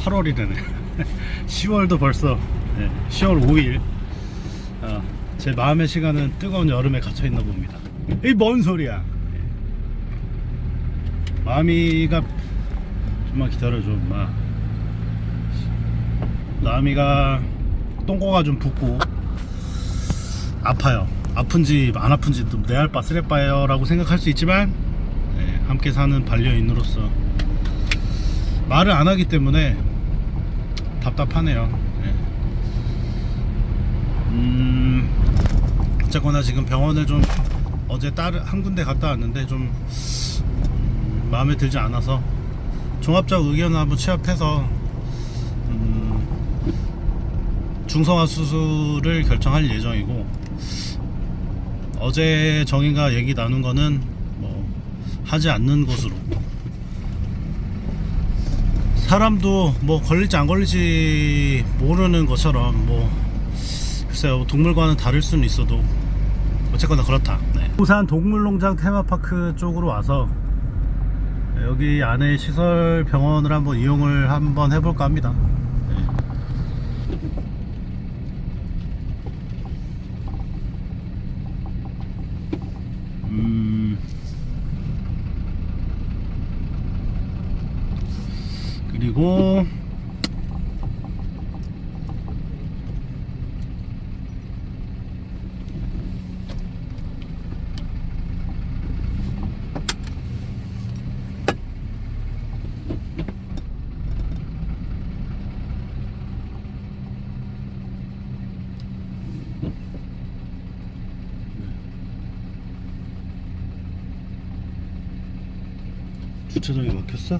8월이라네 10월도 벌써 네, 10월 5일. 어, 제 마음의 시간은 뜨거운 여름에 갇혀 있나 봅니다. 이 뭔 소리야? 네. 마미가 좀만 기다려줘 마. 나미가 똥꼬가 좀 붓고 아파요. 아픈지 안 아픈지 내 알바 쓰레빠요 라고 생각할 수 있지만 네, 함께 사는 반려인으로서 말을 안 하기 때문에 답답하네요 네. 음 어쨌거나 지금 병원을 좀 어제 딸한 군데 갔다 왔는데 좀 음, 마음에 들지 않아서 종합적 의견을 한번 취합해서 음, 중성화 수술을 결정할 예정이고 어제 정인과 얘기 나눈 거는 뭐 하지 않는 것으로 사람도 뭐 걸릴지 안 걸릴지 모르는 것처럼 뭐 글쎄요 동물과는 다를 수는 있어도 어쨌거나 그렇다 네. 부산 동물농장 테마파크 쪽으로 와서 여기 안에 시설 병원을 한번 이용을 한번 해볼까 합니다 네. 음 그리고 주차장이 막혔어?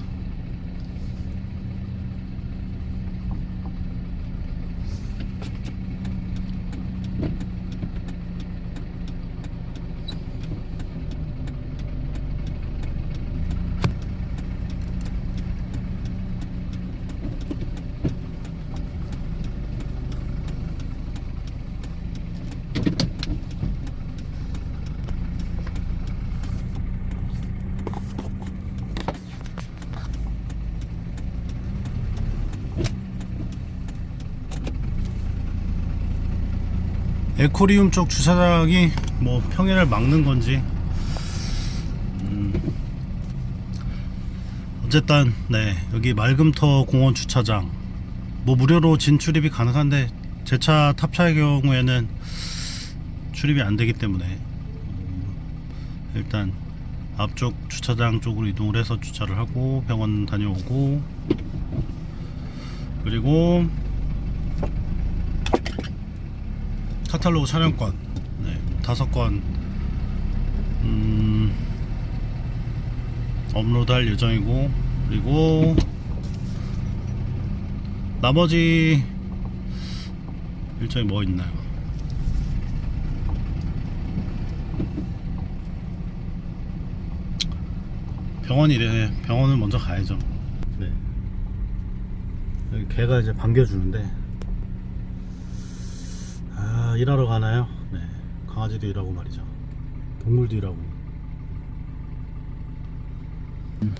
에코리움 쪽 주차장이 뭐 평일을 막는 건지. 음, 어쨌든 네 여기 말금터 공원 주차장. 뭐 무료로 진출입이 가능한데 제 차 탑차의 경우에는 출입이 안 되기 때문에. 음, 일단 앞쪽 주차장 쪽으로 이동을 해서 주차를 하고 병원 다녀오고. 그리고 카탈로그 촬영권 네, 다섯 건 음, 업로드할 예정이고 그리고 나머지 일정이 뭐 있나요? 병원이래 병원을 먼저 가야죠. 네. 여기 개가 이제 반겨주는데 아 일하러 가나요? 네 강아지도 일하고 말이죠 동물도 일하고 음.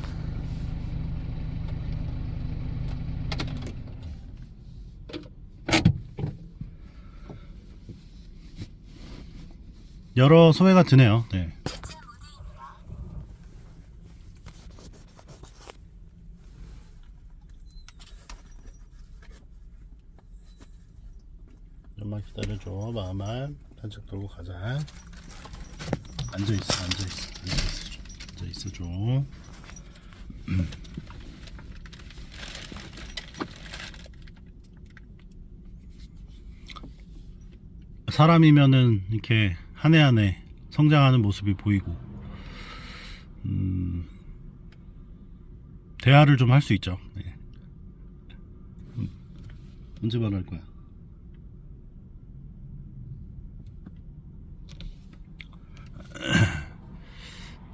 여러 소외가 드네요 네. 좀만 기다려줘 산책 돌고 가자. 앉아 있어 앉아 있어 앉아 있어 앉아 있어 좀. 음. 사람이면은 이렇게 한 해 한 해 성장하는 모습이 보이고 음, 대화를 좀 할 수 있죠. 네. 음, 언제 말할 거야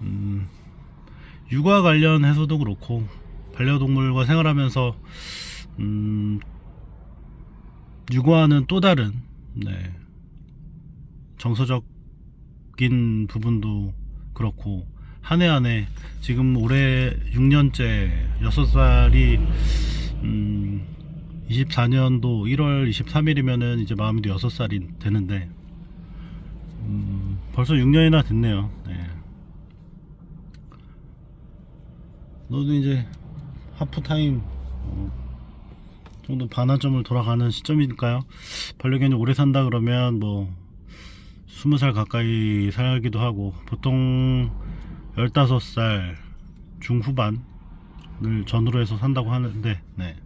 음, 육아 관련해서도 그렇고 반려동물과 생활하면서 음, 육아는 또 다른 네, 정서적인 부분도 그렇고 한 해 한 해 지금 올해 6년째 6살이 음, 24년도 1월 23일이면은 이제 마음이도 6살이 되는데, 음, 벌써 6년이나 됐네요. 네. 너도 이제 하프타임 어, 정도 반환점을 돌아가는 시점이니까요. 반려견이 오래 산다 그러면 뭐 20살 가까이 살기도 하고 보통 15살 중후반을 전후로 해서 산다고 하는데 네.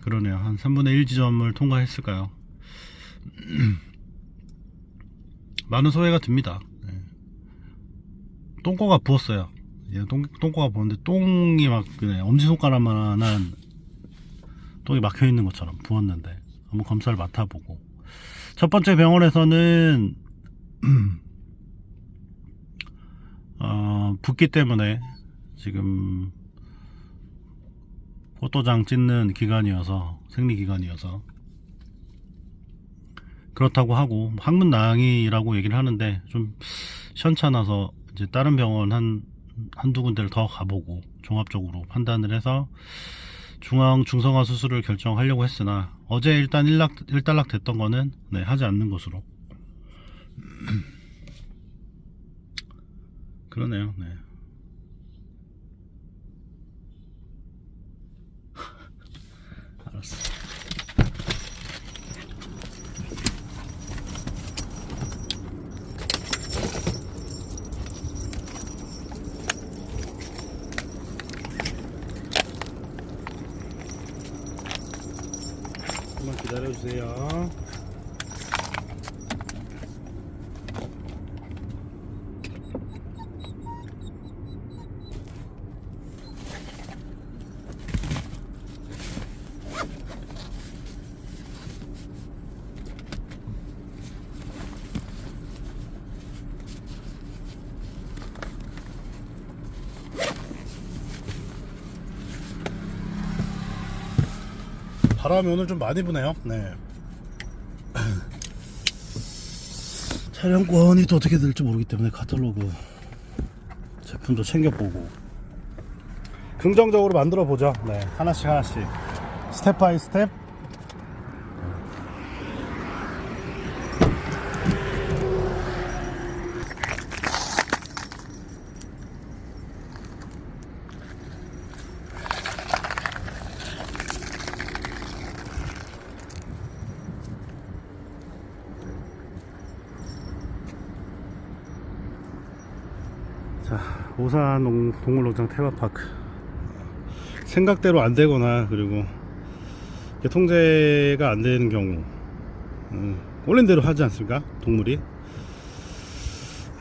그러네요. 한 3분의 1 지점을 통과했을까요? 많은 소외가 듭니다. 네. 똥꼬가 부었어요. 얘 똥, 똥꼬가 부었는데 똥이 막 그냥 엄지손가락만한 똥이 막혀 있는 것처럼 부었는데 한번 검사를 맡아보고. 첫 번째 병원에서는 어, 붓기 때문에 지금 포도장 찢는 기간이어서 생리 기간이어서. 그렇다고 하고 항문낭이라고 얘기를 하는데 좀 시원찮아서 이제 다른 병원 한 한두 군데를 더 가보고 종합적으로 판단을 해서 중앙 중성화 수술을 결정하려고 했으나 어제 일단 일락 일단락 됐던 거는 네, 하지 않는 것으로 그러네요. 네. 알았어. 조금만 기다려 주세요. 바람이 오늘 좀 많이 부네요. 네. 촬영권이 또 어떻게 될지 모르기 때문에 카탈로그 제품도 챙겨보고 긍정적으로 만들어 보죠. 네, 하나씩 하나씩 스텝 바이 스텝. 자, 오산 농- 동물농장 테마파크. 생각대로 안 되거나, 그리고, 통제가 안 되는 경우, 음, 원래는 대로 하지 않습니까? 동물이.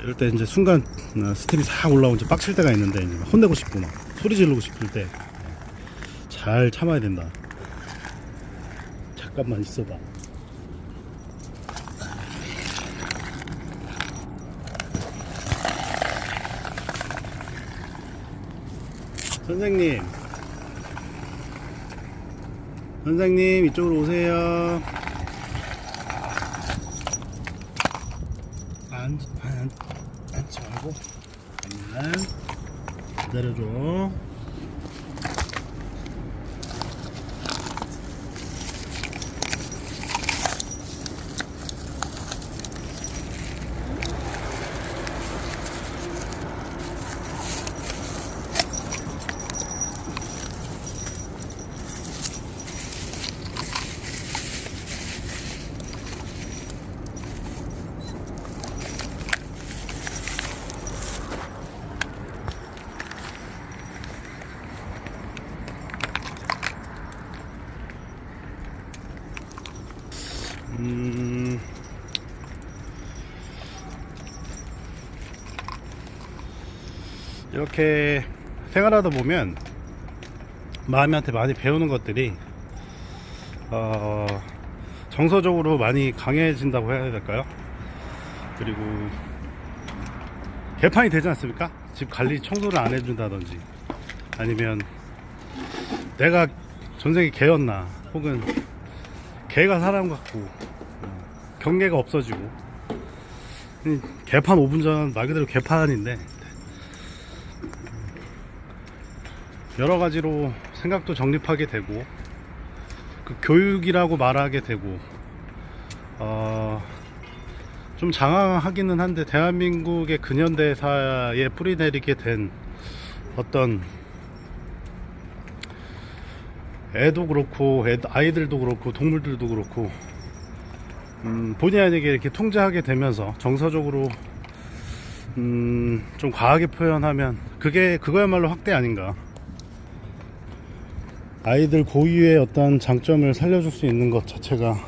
이럴 때 이제 순간 어, 스텝이 싹 올라오고 이제 빡칠 때가 있는데, 이제 막 혼내고 싶고, 막 소리 지르고 싶을 때, 잘 참아야 된다. 잠깐만 있어봐. 선생님. 선생님 이쪽으로 오세요. 앉, 앉, 앉지 말고. 잠깐만 기다려줘 이렇게 생활하다 보면 마음한테 많이 배우는 것들이 어, 정서적으로 많이 강해진다고 해야 될까요? 그리고 개판이 되지 않습니까? 집 관리 청소를 안 해준다든지 아니면 내가 전생에 개였나 혹은 개가 사람 같고 어, 경계가 없어지고 이 개판 5분 전 말 그대로 개판인데 여러 가지로 생각도 정립하게 되고 그 교육이라고 말하게 되고 어, 좀 장황하기는 한데 대한민국의 근현대사에 뿌리내리게 된 어떤 애도 그렇고 애, 아이들도 그렇고 동물들도 그렇고 음, 본의 아니게 이렇게 통제하게 되면서 정서적으로 음, 좀 과하게 표현하면 그게 그거야말로 확대 아닌가 아이들 고유의 어떤 장점을 살려줄 수 있는 것 자체가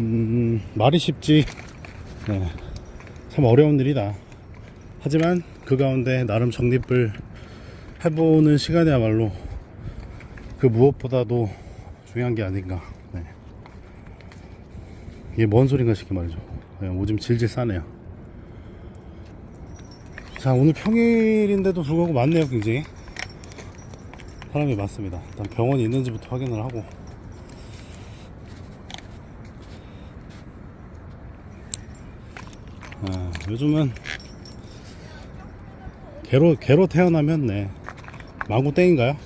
음, 말이 쉽지 네, 참 어려운 일이다. 하지만 그 가운데 나름 정립을 해보는 시간이야말로 그 무엇보다도 중요한 게 아닌가. 네. 이게 뭔 소린가 싶게 말이죠. 네, 오줌 질질 싸네요. 자 오늘 평일인데도 불구하고 많네요 굉장히 사람이 많습니다. 일단 병원이 있는지부터 확인을 하고. 아, 요즘은 개로 개로 태어나면 네. 마구 땡인가요?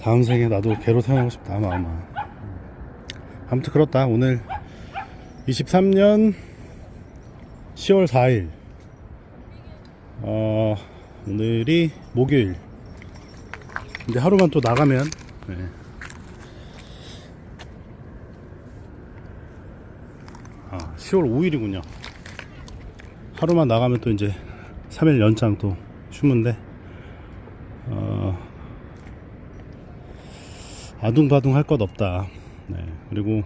다음 생에 나도 개로 태어나고 싶다 아마 아무튼 그렇다. 오늘 23년 10월 4일. 어 오늘이 목요일 근데 하루만 또 나가면 네. 아 10월 5일이군요 하루만 나가면 또 이제 3일 연장 또 휴무인데 어 아둥바둥 할 것 없다 네. 그리고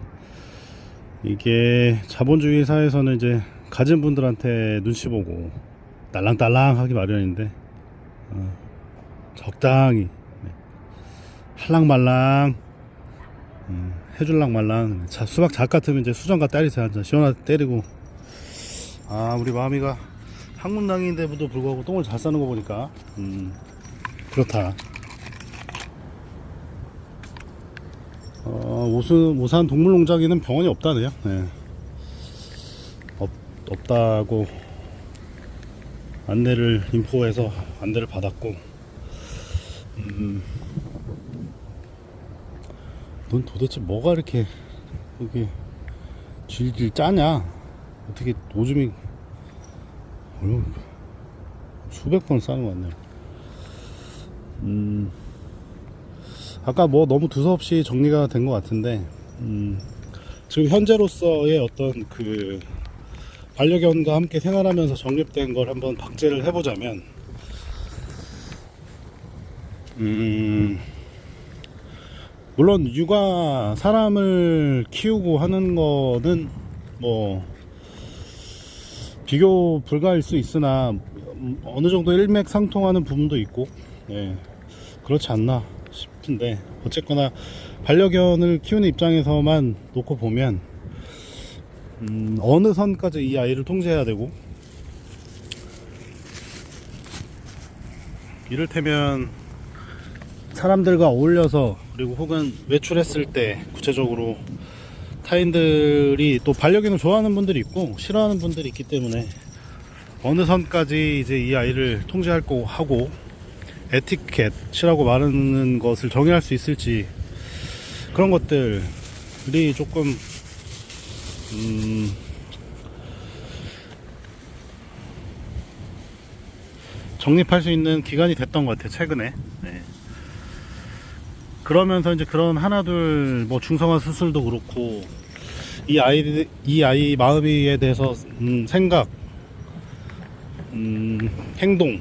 이게 자본주의 사회에서는 이제 가진 분들한테 눈치 보고 딸랑딸랑 하기 마련인데 어, 적당히 네. 할랑말랑 음, 해줄랑 말랑. 자, 수박 작 같으면 이제 수정과 때리세요. 한잔 시원하게 때리고. 아 우리 마음이가 학문당인데도 불구하고 똥을 잘 싸는 거 보니까. 음, 그렇다. 어, 오수, 오산 동물농장에는 병원이 없다네요. 네. 없, 없다고 안내를 인포해서 안내를 받았고. 음, 넌 도대체 뭐가 이렇게 이게 질질 짜냐? 어떻게 오줌이 수백 번 싸는 것 같네요 음, 아까 뭐 너무 두서없이 정리가 된 것 같은데 음, 지금 현재로서의 어떤 그 반려견과 함께 생활하면서 정립된 걸 한번 박제를 해보자면 음, 물론 육아 사람을 키우고 하는 거는 뭐 비교 불가일 수 있으나 음, 어느 정도 일맥상통하는 부분도 있고 예, 그렇지 않나 싶은데 어쨌거나 반려견을 키우는 입장에서만 놓고 보면 음, 어느 선까지 이 아이를 통제해야 되고 이를테면 사람들과 어울려서 그리고 혹은 외출했을 때 구체적으로 타인들이 또 반려견을 좋아하는 분들이 있고 싫어하는 분들이 있기 때문에 어느 선까지 이제 이 아이를 통제할 거 하고 에티켓이라고 말하는 것을 정의할 수 있을지 그런 것들이 조금 음 정립할 수 있는 기간이 됐던 것 같아요 최근에 네. 그러면서 이제 그런 하나둘 뭐 중성화 수술도 그렇고 이 아이 이 아이 마음에 대해서 음, 생각 음, 행동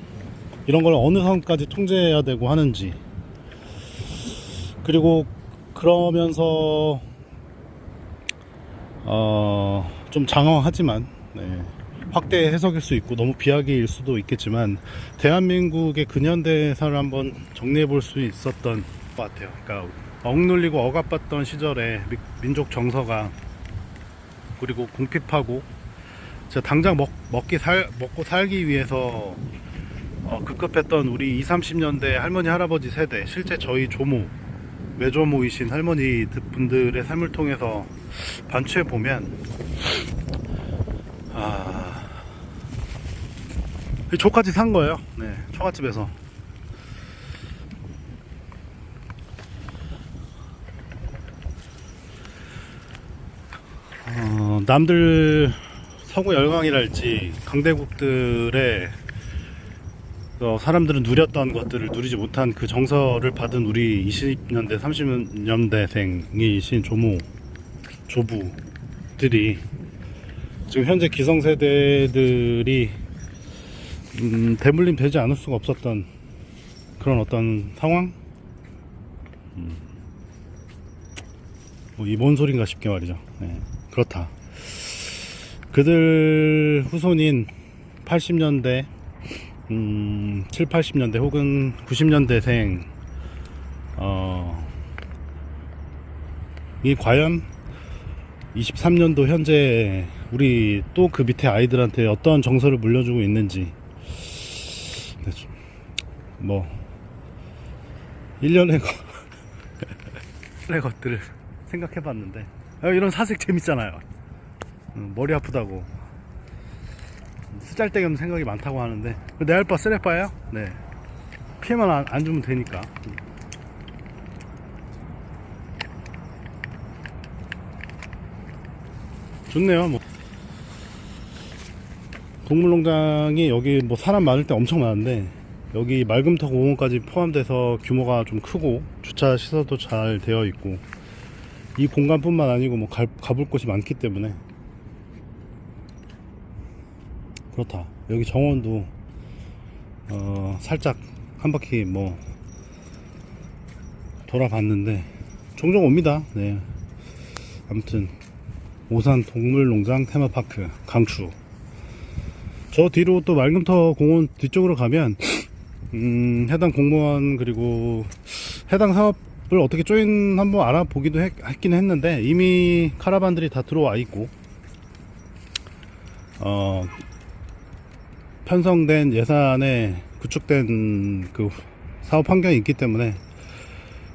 이런 걸 어느 선까지 통제해야 되고 하는지. 그리고 그러면서 어, 좀 장황하지만 네, 확대 해석일 수 있고 너무 비하기일 수도 있겠지만 대한민국의 근현대사를 한번 정리해 볼 수 있었던 것 같아요. 그러니까 억눌리고 억압받던 시절에 미- 민족 정서가 그리고 궁핍하고 진짜 당장 먹, 먹기 살, 먹고 살기 위해서 어, 급급했던 우리 20, 30년대 할머니 할아버지 세대 실제 저희 조모 외조모이신 할머니 분들의 삶을 통해서 반추해 보면 아 저같이 산 거예요 네 처갓집에서 어, 남들 서구 열강이랄지 강대국들의 어, 사람들은 누렸던 것들을 누리지 못한 그 정서를 받은 우리 20년대, 30년대생이신 조모, 조부들이 지금 현재 기성세대들이 음, 대물림 되지 않을 수가 없었던 그런 어떤 상황? 음. 뭐이뭔 소린가 싶게 말이죠. 네, 그렇다. 그들 후손인 80년대, 음, 7, 80년대 혹은 90년대생, 어, 이 과연 23년도 현재 우리 또 그 밑에 아이들한테 어떤 정서를 물려주고 있는지, 네, 좀, 뭐, 1년의 거, 1년의 것들을 생각해 봤는데, 아, 이런 사색 재밌잖아요. 음, 머리 아프다고. 쓰잘데기 없는 생각이 많다고 하는데. 내 알바 쓰레빠예요? 네. 피해만 안, 안 주면 되니까. 좋네요 뭐. 동물농장이 여기 뭐 사람 많을 때 엄청 많은데 여기 말금터 공원까지 포함돼서 규모가 좀 크고 주차 시설도 잘 되어 있고 이 공간뿐만 아니고 뭐 가, 가볼 곳이 많기 때문에 그렇다. 여기 정원도 어, 살짝 한 바퀴 뭐 돌아봤는데 종종 옵니다. 네. 아무튼 오산 동물농장 테마파크 강추. 저 뒤로 또 말금터 공원 뒤쪽으로 가면 음, 해당 공무원 그리고 해당 사업 을 어떻게 조인 한번 알아보기도 했, 했긴 했는데 이미 카라반들이 다 들어와 있고 어, 편성된 예산에 구축된 그 사업 환경이 있기 때문에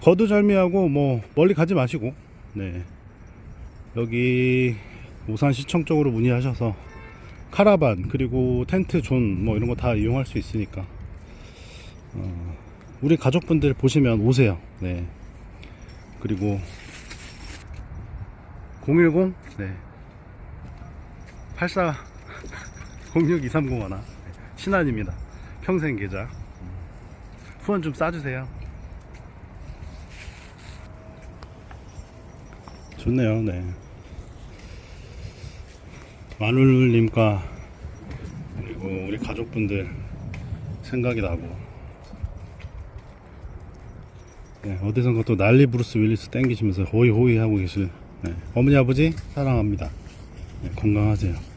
거두절미하고 뭐 멀리 가지 마시고 네. 여기 오산시청 쪽으로 문의하셔서 카라반 그리고 텐트 존 뭐 이런 거 다 이용할 수 있으니까 어, 우리 가족분들 보시면 오세요. 네 그리고 010 네. 84 062301 신한입니다. 평생 계좌. 후원 좀 싸주세요. 좋네요, 네. 마눌님과 그리고 우리 가족분들 생각이 나고 네, 어디선가 또 난리 브루스 윌리스 땡기시면서 호이호이 하고 계실 네, 어머니 아버지 사랑합니다. 네, 건강하세요.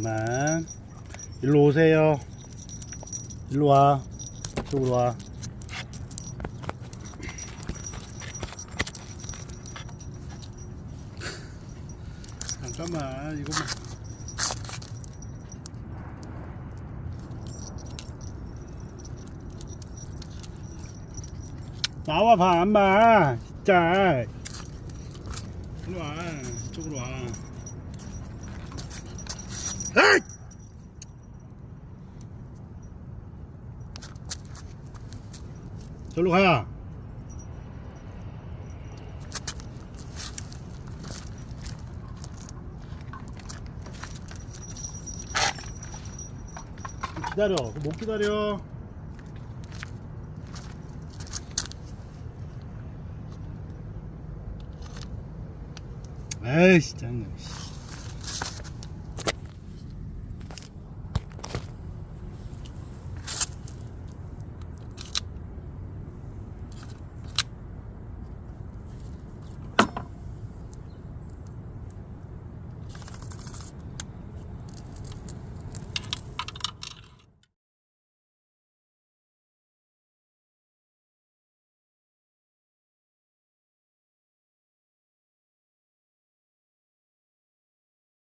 잠깐만. 일로 오세요. 일로 와. 이쪽으로 와. 잠깐만, 이거만. 나와 봐, 안 봐. 진짜. 일로 와. 이쪽으로 와. 절로 가야. 기다려. 못 기다려. 짱나. 씨.